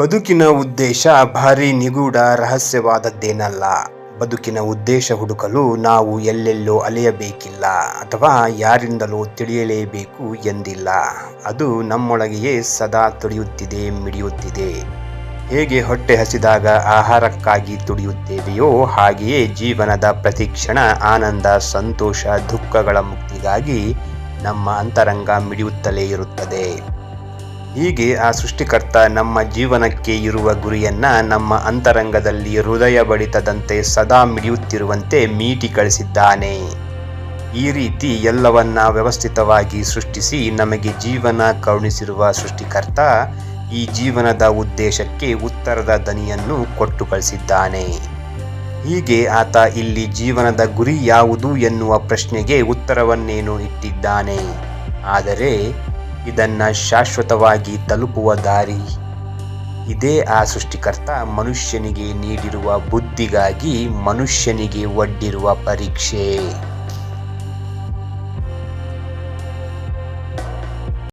ಬದುಕಿನ ಉದ್ದೇಶ ಭಾರಿ ನಿಗೂಢ ರಹಸ್ಯವಾದದ್ದೇನಲ್ಲ. ಬದುಕಿನ ಉದ್ದೇಶ ಹುಡುಕಲು ನಾವು ಎಲ್ಲೆಲ್ಲೋ ಅಲೆಯಬೇಕಿಲ್ಲ ಅಥವಾ ಯಾರಿಂದಲೋ ತಿಳಿಯಲೇಬೇಕು ಎಂದಿಲ್ಲ. ಅದು ನಮ್ಮೊಳಗೆಯೇ ಸದಾ ತುಳಿಯುತ್ತಿದೆ, ಮಿಡಿಯುತ್ತಿದೆ. ಹೇಗೆ ಹೊಟ್ಟೆ ಹಸಿದಾಗ ಆಹಾರಕ್ಕಾಗಿ ತುಡಿಯುತ್ತೇವೆಯೋ ಹಾಗೆಯೇ ಜೀವನದ ಪ್ರತಿಕ್ಷಣ ಆನಂದ, ಸಂತೋಷ, ದುಃಖಗಳ ಮುಕ್ತಿಗಾಗಿ ನಮ್ಮ ಅಂತರಂಗ ಮಿಡಿಯುತ್ತಲೇ ಇರುತ್ತದೆ. ಹೀಗೆ ಆ ಸೃಷ್ಟಿಕರ್ತ ನಮ್ಮ ಜೀವನಕ್ಕೆ ಇರುವ ಗುರಿಯನ್ನ ನಮ್ಮ ಅಂತರಂಗದಲ್ಲಿ ಹೃದಯ ಬಡಿತದಂತೆ ಸದಾ ಮಿಡಿಯುತ್ತಿರುವಂತೆ ಮೀಟಿ ಕಳಿಸಿದ್ದಾನೆ. ಈ ರೀತಿ ಎಲ್ಲವನ್ನ ವ್ಯವಸ್ಥಿತವಾಗಿ ಸೃಷ್ಟಿಸಿ ನಮಗೆ ಜೀವನ ಕರುಣಿಸಿರುವ ಸೃಷ್ಟಿಕರ್ತ ಈ ಜೀವನದ ಉದ್ದೇಶಕ್ಕೆ ಉತ್ತರದ ದನಿಯನ್ನು ಕೊಟ್ಟು ಕಳಿಸಿದ್ದಾನೆ. ಹೀಗೆ ಆತ ಇಲ್ಲಿ ಜೀವನದ ಗುರಿ ಯಾವುದು ಎನ್ನುವ ಪ್ರಶ್ನೆಗೆ ಉತ್ತರವನ್ನೇನು ಇಟ್ಟಿದ್ದಾನೆ. ಆದರೆ ಇದನ್ನ ಶಾಶ್ವತವಾಗಿ ತಲುಪುವ ದಾರಿ. ಇದೇ ಆ ಸೃಷ್ಟಿಕರ್ತ ಮನುಷ್ಯನಿಗೆ ನೀಡಿರುವ ಬುದ್ಧಿಗಾಗಿ ಮನುಷ್ಯನಿಗೆ ಒಡ್ಡಿರುವ ಪರೀಕ್ಷೆ.